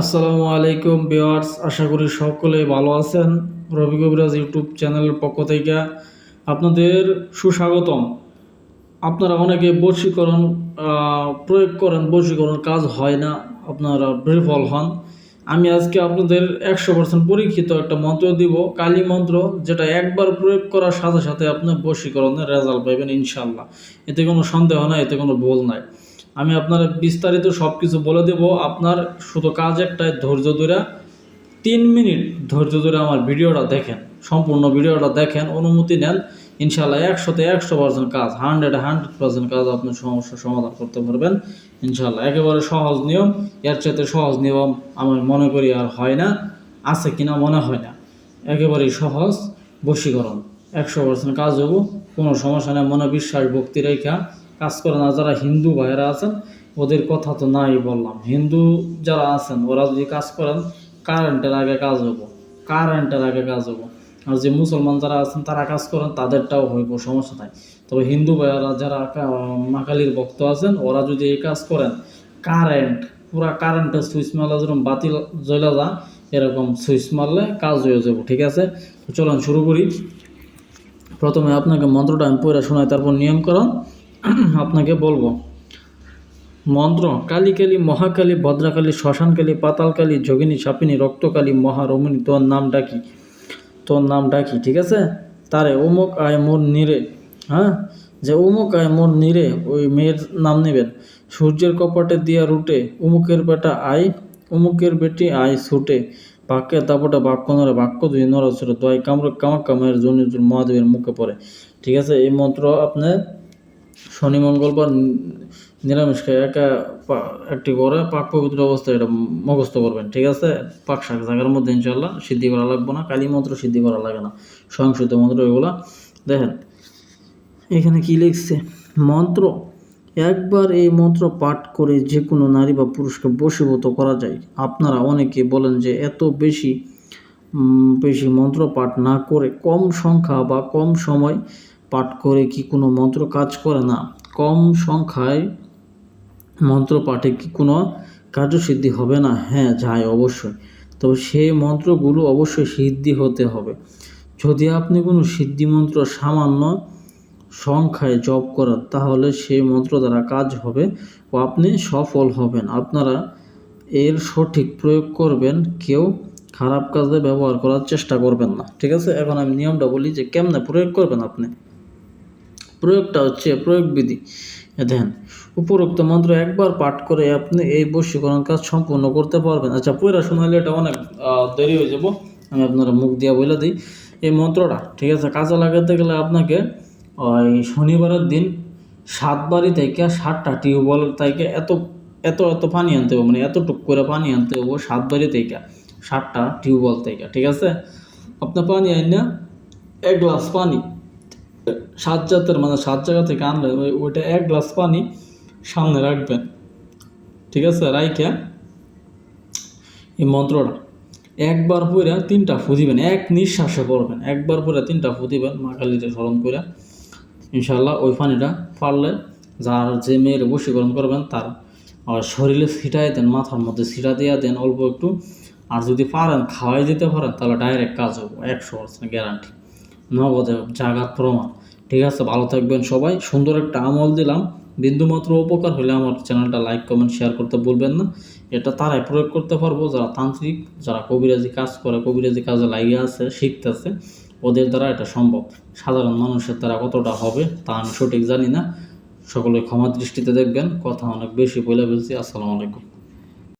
আসসালামু আলাইকুম ভিউয়ার্স, আশা করি সকলে ভালো আছেন। রবি কবিরাজ ইউটিউব চ্যানেলের পক্ষ থেকে আপনাদের সুস্বাগতম। আপনারা অনেকে বশীকরণ প্রয়োগ করেন, বশীকরণ কাজ হয় না, আপনারা বিফল হন। আমি আজকে আপনাদের একশো পার্সেন্ট পরীক্ষিত একটা মন্ত্র দিব, কালী মন্ত্র, যেটা একবার প্রয়োগ করার সাথে সাথে আপনি বশীকরণের রেজাল্ট পাবেন ইনশাল্লাহ এতে কোনো সন্দেহ নাই, এতে কোনো ভুল নাই। আমি আপনার বিস্তারিত সব কিছু বলে দেব। আপনার শুধু কাজ একটাই, ধৈর্য ধরে তিন মিনিট ধৈর্য ধরে আমার ভিডিওটা দেখেন। সম্পূর্ণ ভিডিওটা দেখেন, অনুমতি নেন। ইনশাল্লাহ একশোতে একশো পার্সেন্ট কাজ, হান্ড্রেড হান্ড্রেড পার্সেন্ট কাজ আপনি সমস্যার সমাধান করতে পারবেন। ইনশাল্লাহ একেবারে সহজ নিয়ম, এর চাইতে সহজ নিয়ম আমি মনে করি আর হয় না, আছে কিনা মনে হয় না। একেবারেই সহজ, বশীকরণ। একশো পার্সেন্ট কাজ হব কোনো সমস্যা নেই মনে বিশ্বাস ভক্তি রেখা। কাজ করে না, যারা হিন্দু ভাইয়েরা আছেন, ওদের কথা তো নাই বললাম। হিন্দু যারা আছেন, ওরা যদি কাজ করেন কারেন্টের আগে কাজ হব। কারেন্টের আগে কাজ হব। আর যে মুসলমান যারা আছেন, তারা কাজ করেন, তাদেরটাও হইব, সমস্যা নাই। তবে হিন্দু ভাইয়েরা যারা মাকালির ভক্ত আছেন, ওরা যদি এই কাজ করেন কারেন্ট পুরা কারেন্টের সুইচ মারলে যেরকম বাতিল জ্বলে যা, এরকম সুইচ মারলে কাজ হয়ে যাব, ঠিক আছে? চলুন শুরু করি। প্রথমে আপনাকে মন্ত্রটা আমি পড়ে শোনাই, তারপর নিয়মকরণ আপনাকে বলব। মন্ত্র কালী কালী মহাকালী, ভদ্রাকালী, শ্মশানকালী, পাতালকালী, যোগিনী, সাপিনী, রক্তকালী, মহারমণী, তোর নাম ডাকি তোর নাম ডাকি ঠিক আছে? তারে অমুক আয় মোর নিরে হ্যাঁ? যে অমুক আয় মোর নিরে, ওই মেয়ের নাম নেবেন। সূর্যের কপাটে দিয়া রুটে, উমুকের বেটা আয়, উমুকের বেটি আয় ছুটে। বাক্যে তাপটা বাক্য নরে বাক্য দুই নরসর দয় কামড় কামাক কামের জন্য মহাদেবের মুখে পড়ে। ঠিক আছে, এই মন্ত্র আপনার শনি মঙ্গলবার নি- নিরামিষ খায় একা একটি করে পাক পবিত্র অবস্থায় এটা মুখস্থ করবেন, ঠিক আছে? পাক শাক জায়গার মধ্যে ইনশাল্লাহ সিদ্ধি করা লাগবে না, কালী মন্ত্র সিদ্ধি করা লাগে না, সংস্কৃত মন্ত্র এগুলা। দেখেন, এখানে কি লিখছে? মন্ত্র, একবার এই মন্ত্র পাঠ করে যে কোনো নারী বা পুরুষকে বশীভূত করা যায়। আপনারা অনেকে বলেন যে এত বেশি বেশি মন্ত্র পাঠ না করে কম সংখ্যা বা কম সময় পাঠ করে কি কোনো মন্ত্র কাজ করে না? কম সংখ্যায় মন্ত্র পাঠে কি কোনো কার্যসিদ্ধি হবে না? হ্যাঁ যায় অবশ্যই। তবে সেই মন্ত্রগুলো অবশ্যই সিদ্ধি হতে হবে। যদি আপনি কোনো সিদ্ধি মন্ত্র সামান্য সংখ্যায় জপ করেন, তাহলে সেই মন্ত্র দ্বারা কাজ হবে ও আপনি সফল হবেন। আপনারা এর সঠিক প্রয়োগ করবেন, কেউ খারাপ কাজে ব্যবহার করার চেষ্টা করবেন না। ঠিক আছে? এখন আমি নিয়মটা বলি যে কেমনে প্রয়োগ করবেন আপনি? প্রয়োগটা হচ্ছে প্রয়োগ বিধি এ দেখেন, উপরোক্ত মন্ত্র একবার পাঠ করে আপনি এই বশীকরণ কাজ সম্পূর্ণ করতে পারবেন। আচ্ছা পয়রা শোনালে এটা অনেক দেরি হয়ে যাব। আমি আপনারা মুখ দিয়া বলে দিই। এই মন্ত্রটা, ঠিক আছে? কাজে লাগাতে গেলে আপনাকে ওই শনিবারের দিন সাতবারই থেকে সাতটা টিউবওয়েল থেকে এত এত এত পানি আনতে হবে। মানে এতটুক করে পানি আনতে হবে সাতবারই থেকে সাতটা টিউবওয়েল থেকে ঠিক আছে? আপনার পানি আইন না, এক গ্লাস পানি সাত জাতের মানে সাত জায়গা থেকে আনলে ওই- ওইটা এক গ্লাস পানি সামনে রাখবেন। ঠিক আছে, রাইখা। এই মন্ত্রটা। একবার পরে তিনটা ফু দিবেন, এক নিঃশ্বাসে পড়বেন। একবার পরে তিনটা ফু দিবেন মা কালীতে স্মরণ করে ইনশাল্লাহ ওই পানিটা পারলে যার যে মেয়ের বশীকরণ করবেন, তার শরীরে ছিটাই দেন, মাথার মধ্যে ছিটা দিয়ে দেন অল্প একটু। আর যদি পারেন খাওয়াই দিতে পারেন, তাহলে ডাইরেক্ট কাজ হব, একশো পার্সেন্ট গ্যারান্টি নগদে জাগাত প্রমাণ। ঠিক আছে, ভালো থাকবেন সবাই। সুন্দর একটা আমল দিলাম। বিন্দুমাত্র উপকার হলে আমার চ্যানেলটা লাইক, কমেন্ট, শেয়ার করতে ভুলবেন না। এটা তারাই প্রয়োগ করতে পারব। যারা তান্ত্রিক, যারা কবিরাজি কাজ করে, কবিরাজি কাজে লাগিয়ে আছে, শিখতেছে, ওদের দ্বারা এটা সম্ভব। সাধারণ মানুষের দ্বারা কতটা হবে, তা আমি সঠিক জানি না। সকলে ক্ষমা দৃষ্টিতে দেখবেন। কথা অনেক বেশি বলে ফেলছি। আসসালামু আলাইকুম।